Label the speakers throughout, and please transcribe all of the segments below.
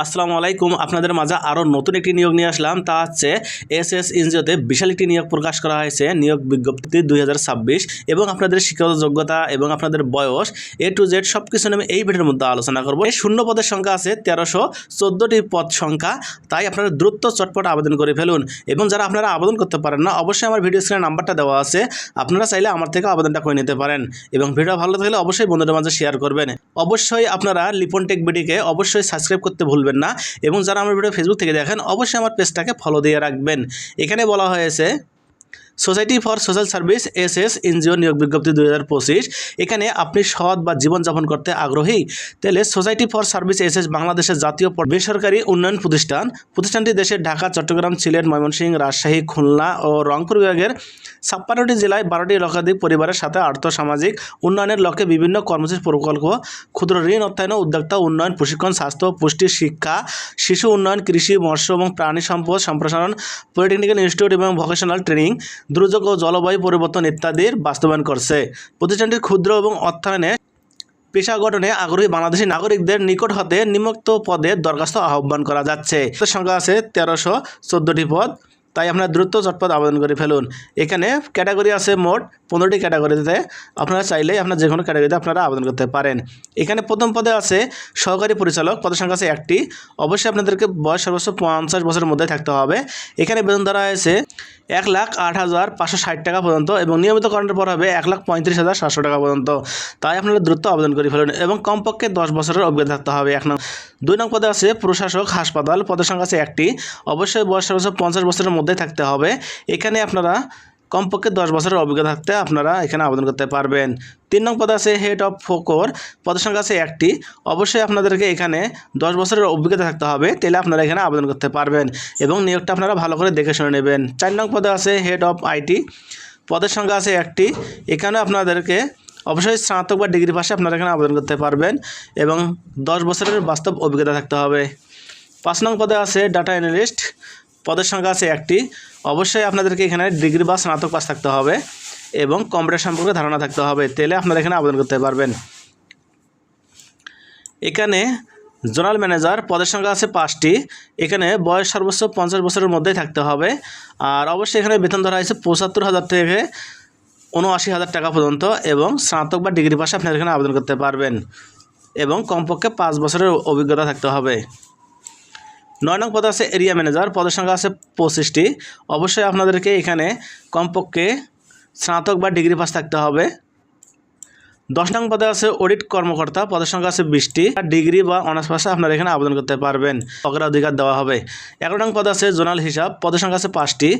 Speaker 1: আসসালামু আলাইকুম। আপনাদের মাঝে আরও নতুন একটি নিয়োগ নিয়ে আসলাম। তা হচ্ছে এস এস এনজিওতে বিশাল একটি নিয়োগ প্রকাশ করা হয়েছে, নিয়োগ বিজ্ঞপ্তি দুই হাজার ছাব্বিশ। এবং আপনাদের শিক্ষাগত যোগ্যতা এবং আপনাদের বয়স এ টু জেড সব কিছু আমি এই ভিডিওর মধ্যে আলোচনা করব। এই শূন্য পদের সংখ্যা আছে তেরোশো চোদ্দোটি পদ সংখ্যা। তাই আপনারা দ্রুত চটপট আবেদন করে ফেলুন। এবং যারা আপনারা আবেদন করতে পারেন না, অবশ্যই আমার ভিডিও স্ক্রিনে নাম্বারটা দেওয়া আছে। আপনারা চাইলে আমার থেকে আবেদনটা করে নিতে পারেন। এবং ভিডিও ভালো থাকলে অবশ্যই বন্ধুদের মাঝে শেয়ার করবেন। অবশ্যই আপনারা লিপন টেক বিডিকে অবশ্যই সাবস্ক্রাইব করতে ভুলবেন না। এবং যারা আমার ভিডিও ফেসবুক থেকে দেখেন, অবশ্যই আমার পেজটাকে ফলো দিয়ে রাখবেন। এখানে বলা হয়েছে society for social service S S NGO নিয়োগ বিজ্ঞপ্তি দুই হাজার পঁচিশ। এখানে আপনি সৎ বা জীবনযাপন করতে আগ্রহী। তাহলে society for service S S বাংলাদেশের জাতীয় বেসরকারি উন্নয়ন প্রতিষ্ঠান। প্রতিষ্ঠানটি দেশের ঢাকা, চট্টগ্রাম, সিলেট, ময়মনসিংহ, রাজশাহী, খুলনা ও রংপুর বিভাগের ছাপ্পান্নটি জেলায় বারোটি লক্ষাধিক পরিবারের সাথে আর্থ সামাজিক উন্নয়নের লক্ষ্যে বিভিন্ন কর্মসূচি, প্রকল্প, ক্ষুদ্র ঋণ অর্থায়ন উদ্যোক্তা উন্নয়ন, প্রশিক্ষণ, স্বাস্থ্য, পুষ্টি, শিক্ষা, শিশু উন্নয়ন, কৃষি, মৎস্য এবং প্রাণী সম্পদ সম্প্রসারণ, পলিটেকনিক্যাল ইনস্টিটিউট এবং ভোকেশনাল ট্রেনিং। দুর্যোগ ও জলবায়ু পরিবর্তন ইত্যাদির বাস্তবায়ন করছে। প্রতিষ্ঠানটি ক্ষুদ্র এবং অর্থায়নে পেশা গঠনে আগ্রহী বাংলাদেশি নাগরিকদের নিকট হতে নিম্নোক্ত পদে দরখাস্ত আহ্বান করা যাচ্ছে। সংখ্যা আছে তেরোশো চোদ্দোটি পদ। তাই আপনারা দ্রুত চটপট আবেদন করে ফেলুন। এখানে ক্যাটাগরি আছে মোট পনেরোটি ক্যাটাগরিতে। আপনারা চাইলে আপনার যে কোনো ক্যাটাগরিতে আপনারা আবেদন করতে পারেন। এখানে প্রথম পদে আছে সহকারী পরিচালক, পদের সংখ্যা আছে একটি। অবশ্যই আপনাদেরকে বয়স সর্বোচ্চ পঞ্চাশ বছরের মধ্যে থাকতে হবে। এখানে বেতন ধরা হয়েছে এক লাখ আট হাজার পাঁচশো ষাট টাকা পর্যন্ত এবং নিয়মিত নিয়মিতকরণের পর হবে এক লাখ পঁয়ত্রিশ হাজার সাতশো টাকা পর্যন্ত। তাই আপনারা দ্রুত আবেদন করে ফেলুন এবং কমপক্ষে দশ বছরের অভিজ্ঞতা থাকতে হবে। এক নং দুই নং পদে আছে প্রশাসক, হাসপাতাল, পদের সংখ্যা আছে একটি। অবশ্যই বয়স সর্বোচ্চ পঞ্চাশ বছরের মধ্যে থাকতে হবে। এখানে আপনারা কমপক্ষে দশ বছরের অভিজ্ঞতা থাকতে আপনারা এখানে আবেদন করতে পারবেন। তিন নং পদে আছে হেড অফ ফোকর পদের সংখ্যা আছে একটি। অবশ্যই আপনাদেরকে এখানে দশ বছরের অভিজ্ঞতা থাকতে হবে, তাহলে আপনারা এখানে আবেদন করতে পারবেন এবং নিয়োগটা আপনারা ভালো করে দেখে শুনে নেবেন। চার নং পদে আছে হেড অফ আইটি পদের সংখ্যা আছে একটি। এখানে আপনাদেরকে অবশ্যই স্নাতক বা ডিগ্রি পাশে আপনারা এখানে আবেদন করতে পারবেন এবং দশ বছরের বাস্তব অভিজ্ঞতা থাকতে হবে। পাঁচ নং পদে আছে ডাটা অ্যানালিস্ট পদের সংখ্যা আছে একটি। অবশ্যই আপনাদেরকে এখানে ডিগ্রি বা স্নাতক পাস থাকতে হবে এবং কম্পিউটার সম্পর্কে ধারণা থাকতে হবে, তাহলে আপনারা এখানে আবেদন করতে পারবেন। এখানে জোনাল ম্যানেজার পদের সংখ্যা আছে পাঁচটি। এখানে বয়স সর্বোচ্চ পঞ্চাশ বছরের মধ্যেই থাকতে হবে। আর অবশ্যই এখানে বেতন ধরা হয়েছে পঁচাত্তর হাজার থেকে উনআশি হাজার টাকা পর্যন্ত এবং স্নাতক বা ডিগ্রি পাশে আপনারা এখানে আবেদন করতে পারবেন এবং কমপক্ষে পাঁচ বছরের অভিজ্ঞতা থাকতে হবে। নয় নং পদ আছে এরিয়া ম্যানেজার পদের সংখ্যা আছে পঁচিশটি। অবশ্যই আপনাদেরকে এখানে কমপক্ষে স্নাতক বা ডিগ্রি পাস থাকতে হবে। দশ নং পদে আছে অডিট কর্মকর্তা, পদের সংখ্যা আছে বিশটি। ডিগ্রি বা অনার্স পাশে আপনারা এখানে আবেদন করতে পারবেন। অগ্রাধিকার দেওয়া হবে। এগারো নং পদে আছে জোনাল হিসাব, পদের সংখ্যা আছে পাঁচটি।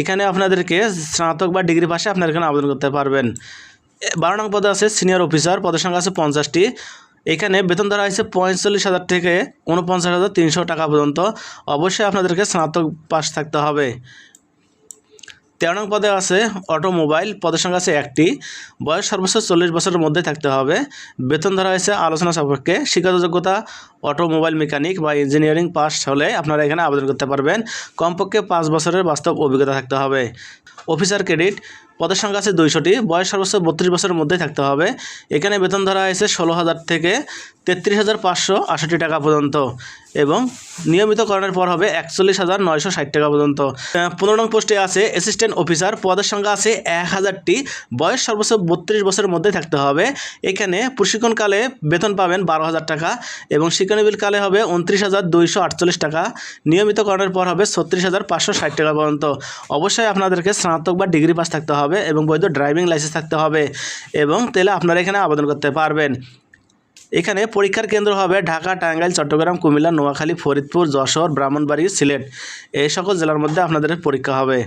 Speaker 1: এখানে আপনাদেরকে স্নাতক বা ডিগ্রি পাশে আপনারা এখানে আবেদন করতে পারবেন। বারো নং পদে আছে সিনিয়র অফিসার পদের সংখ্যা আছে পঞ্চাশটি। এখানে বেতন ধরা হয়েছে পঁয়তাল্লিশ হাজার থেকে উনপঞ্চাশ হাজার তিনশো টাকা পর্যন্ত। অবশ্যই আপনাদেরকে স্নাতক পাস থাকতে হবে। তেরো নং পদে আছে অটোমোবাইল, পদের সংখ্যা আছে একটি। বয়স সর্বোচ্চ চল্লিশ বছরের মধ্যে থাকতে হবে। বেতন ধরা হয়েছে আলোচনা সাপেক্ষে। শিক্ষাগত যোগ্যতা, অটোমোবাইল মেকানিক বা ইঞ্জিনিয়ারিং পাস হলে আপনারা এখানে আবেদন করতে পারবেন। কমপক্ষে পাঁচ বছরের বাস্তব অভিজ্ঞতা থাকতে হবে। অফিসার ক্রেডিট পদের সংখ্যা আছে দুইশোটি। বয়স সর্বোচ্চ বত্রিশ বছরের মধ্যেই থাকতে হবে। এখানে বেতন ধরা হয়েছে ষোলো হাজার থেকে তেত্রিশ হাজার পাঁচশো আষট্টি টাকা পর্যন্ত এবং নিয়মিতকরণের পর হবে একচল্লিশ হাজার নয়শো ষাট টাকা পর্যন্ত। পনেরো নং পোস্টে আছে অ্যাসিস্ট্যান্ট অফিসার পদের সংখ্যা আছে এক হাজারটি বয়স সর্বোচ্চ বত্রিশ বছরের মধ্যে থাকতে হবে। এখানে প্রশিক্ষণকালে বেতন পাবেন বারো হাজার টাকা এবং শিক্ষানবিল কালে হবে উনত্রিশ হাজার দুইশো আটচল্লিশ টাকা। নিয়মিতকরণের পর হবে ছত্রিশ হাজার পাঁচশো ষাট টাকা পর্যন্ত। অবশ্যই আপনাদেরকে স্নাতক বা ডিগ্রি পাস থাকতে হবে। এবং বৈধ ড্রাইভিং লাইসেন্স থাকতে হবে এবং তাহলে আপনারা এখানে আবেদন করতে পারবেন। এখানে পরীক্ষার কেন্দ্র হবে ঢাকা, টাঙ্গাইল, চট্টগ্রাম, কুমিল্লা, নোয়াখালী, ফরিদপুর, যশোর, ব্রাহ্মণবাড়ি, সিলেট। এই সকল জেলার মধ্যে আপনাদের পরীক্ষা হবে।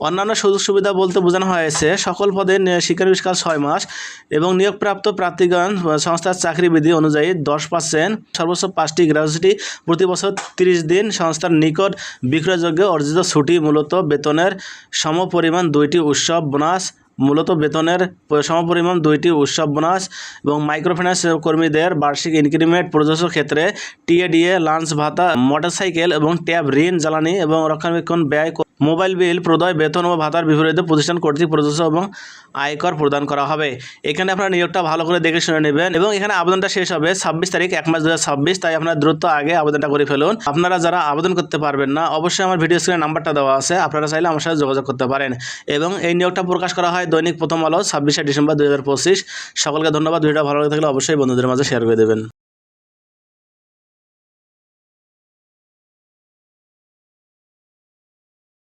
Speaker 1: অন্যান্য সুযোগ সুবিধা বলতে বোঝানো হয়েছে, সকল পদে শিক্ষানবিষ্কাল ছয় মাস এবং নিয়োগপ্রাপ্ত প্রার্থীগণ সংস্থার চাকরি বিধি অনুযায়ী দশ পার্সেন্ট সর্বোচ্চ পাঁচটি গ্র্যাজুইটি প্রতি বছর তিরিশ দিন সংস্থার নিকট বিক্রয়যোগ্য অর্জিত ছুটি মূলত বেতনের সমপরিমাণ দুইটি উৎসব বোনাস, মূলত বেতনের সমপরিমাণ দুইটি উৎসব বোনাস এবং মাইক্রোফিন্যান্স কর্মীদের বার্ষিক ইনক্রিমেন্ট প্রযোজ্য ক্ষেত্রে টিএডিএ, লাঞ্চ ভাতা, মোটরসাইকেল এবং ট্যাব, ঋণ, জ্বালানি এবং রক্ষণাবেক্ষণ ব্যয় মোবাইল বিল, প্রদয়, বেতন ও ভাতার বিপরীতে প্রতিষ্ঠান কর্তৃক প্রযোজ্য এবং আয়কর প্রদান করা হবে। এখানে আপনার নিয়োগটা ভালো করে দেখে শুনে নেবেন এবং এখানে আবেদনটা শেষ হবে ছাব্বিশ তারিখ, এক মাস দু তাই আপনারা দ্রুত আগে আবেদনটা করে ফেলুন। আপনারা যারা আবেদন করতে পারবেন না, অবশ্যই আমার ভিডিও স্ক্রিনে নাম্বারটা দেওয়া আছে, আপনারা চাইলে আমার সাথে যোগাযোগ করতে পারেন। এবং এই নিয়োগটা প্রকাশ করা হয় দৈনিক প্রথম আলো ছাব্বিশে ডিসেম্বর দু হাজার পঁচিশ। সকলকে ধন্যবাদ, ভিডিওটা ভালো লাগে থাকলে অবশ্যই বন্ধুদের মাঝে শেয়ার করে দেবেন।